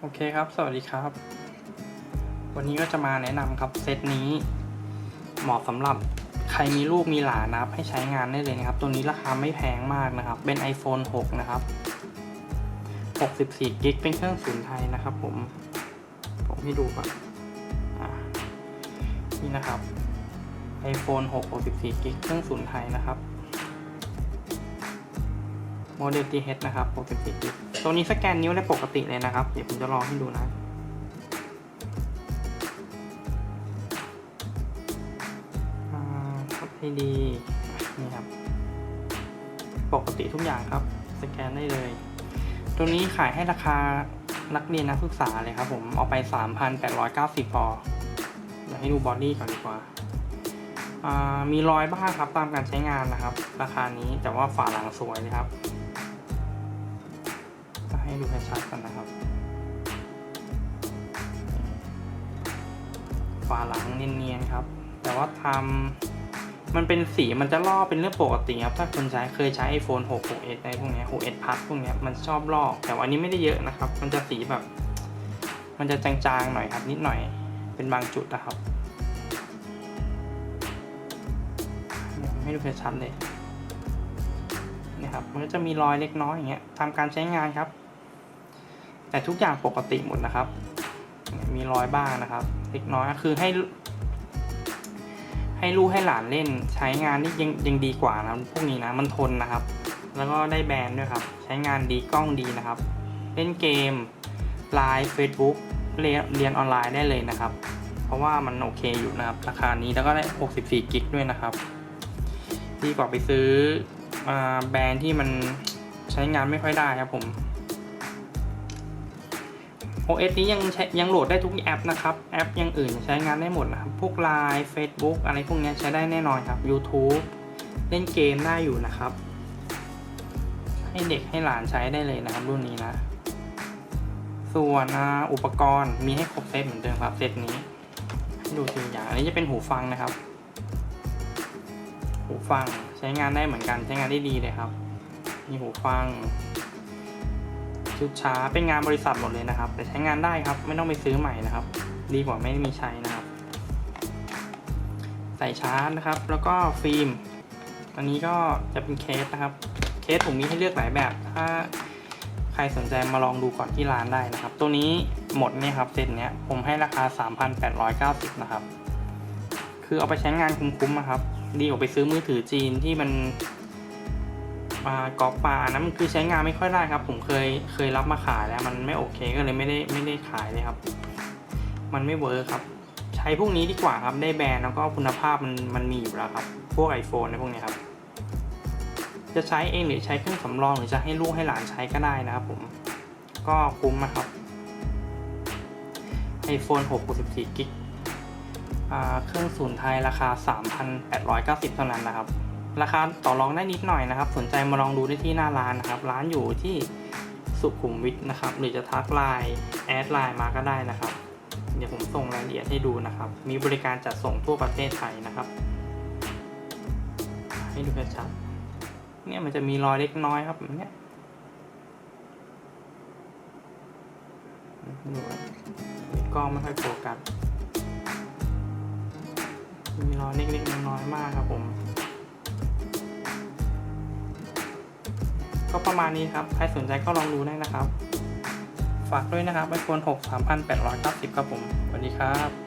โอเคครับ สวัสดีครับ วันนี้ก็จะมาแนะนำครับเซตนี้ เหมาะสำหรับใครมีลูกมีหลานนะครับ ให้ใช้งานได้เลยนะครับ ตัวนี้ราคาไม่แพงมากนะครับ เป็น iPhone 6 นะครับ 64กิกเป็นเครื่องศูนย์ไทยนะครับ ผม ผมให้ดูก่อนนี่นะครับ iPhone 6 64กิกเครื่องศูนย์ไทยนะครับ โมเดล TH นะครับ64กิก ตัวนี้สแกนนิ้วได้ปกติเลยนะครับ เดี๋ยวผมจะลองให้ดูนะกดให้ดี นี่ครับ ปกติทุกอย่างครับ สแกนได้เลย ตัวนี้ขายให้ราคานักเรียนนักศึกษาเลยครับผม เอาไป 3,890พอเดี๋ยวให้ดูบอดี้ก่อนดีกว่ามีรอยบ้างครับตามการใช้งานนะครับ ราคานี้แต่ว่าฝาหลังสวยเลยครับ ให้ดูให้ชัดกันนะครับ ฝาหลังเนียนๆครับ แต่ว่าทำมันเป็นสีมันจะลอกเป็นเรื่องปกติครับ ถ้าคนใช้เคยใช้ iPhone 6 6s อะไรพวกเนี้ย 6s Plus พวกเนี้ยมันชอบลอก แต่วันนี้ไม่ได้เยอะนะครับ มันจะสีแบบ มันจะจางๆหน่อยครับ นิดหน่อย เป็นบางจุดนะครับเนี่ยผมให้ดูชัดเลยนี่ครับมันก็จะมีรอยเล็กน้อยอย่างเงี้ยทำการใช้งานครับ แต่ทุกอย่างปกติหมดนะครับ มีรอยบ้างนะครับ เล็กน้อยคือให้ ให้ลูกให้หลานเล่น ใช้งานนี่ยังยังดีกว่านะพวกนี้นะมันทนนะครับ แล้วก็ได้แบรนด์ด้วยครับ ใช้งานดีกล้องดีนะครับ เล่นเกมไลน์เฟซบุ๊กเรียนเรียนออนไลน์ได้เลยนะครับ เพราะว่ามันโอเคอยู่นะครับราคานี้แล้วก็ได้ 64 กิกด้วยนะครับ ดีกว่าไปซื้ออแบรนด์ที่มันใช้งานไม่ค่อยได้ครับผม OS นี้ยังใช้ยังโหลดได้ทุกแอปนะครับ แอปย่างอื่นใช้งานได้หมดนะครับ พวก Line Facebook อะไรพวกนี้ใช้ได้แน่นอนครับ YouTube เล่นเกมได้อยู่นะครับ ให้เด็กให้หลานใช้ได้เลยนะครับรุ่นนี้นะ ส่วนอุปกรณ์มีให้ครบเซตเหมือนเดิมครับเซตนี้ให้ดูตัวอย่างอันนี้จะเป็นหูฟังนะครับ หูฟังใช้งานได้เหมือนกันใช้งานได้ดีเลยครับ มีหูฟัง ชุดช้าเป็นงานบริษัทหมดเลยนะครับ แต่ใช้งานได้ครับไม่ต้องไปซื้อใหม่นะครับ ดีกว่าไม่มีใช้นะครับ ใส่ชาร์จนะครับ แล้วก็ฟิล์มอันนี้ก็จะเป็นเคสนะครับ เคสผมมีให้เลือกหลายแบบ ถ้าใครสนใจมาลองดูก่อนที่ร้านได้นะครับ ตัวนี้หมดเนี่ยครับเซตเนี้ยผมให้ราคา 3,890 นะครับ คือเอาไปใช้งานคุ้มๆนะครับ ดีกว่าไปซื้อมือถือจีนที่มัน กอกปลานะมันคือใช้งานไม่ค่อยได้ครับ ผมเคยเคยรับมาขายแล้วมันไม่โอเคก็เลยไม่ได้ไม่ได้ขายเลยครับ มันไม่เวิร์คครับ ใช้พวกนี้ดีกว่าครับได้แบรนด์แล้วก็คุณภาพมันมันมีอยู่แล้วครับ พวก iPhone ในพวกนี้ครับ จะใช้เองหรือใช้เครื่องสำรองหรือจะให้ลูกให้หลานใช้ก็ได้นะครับผมก็คุ้มนะครับ iPhone 6 64กิกเครื่องศูนย์ไทยราคา 3,890 เท่านั้นนะครับ ราคาต่อรองได้นิดหน่อยนะครับ สนใจมาลองดูได้ที่หน้าร้านนะครับ ร้านอยู่ที่สุขุมวิทนะครับ หรือจะทักไลน์แอดไลน์มาก็ได้นะครับ เดี๋ยวผมส่งรายละเอียดให้ดูนะครับ มีบริการจัดส่งทั่วประเทศไทยนะครับ ให้ดูชัดๆเนี่ยมันจะมีรอยเล็กน้อยครับแบบเนี้ยดูกล้องไม่ค่อยโฟกัสมีรอยเล็กๆน้อยๆมากครับผม ก็ประมาณนี้ครับ ใครสนใจก็ลองดูได้นะครับ ฝากด้วยนะครับไอโฟน6 3,890 ครับผมสวัสดีครับ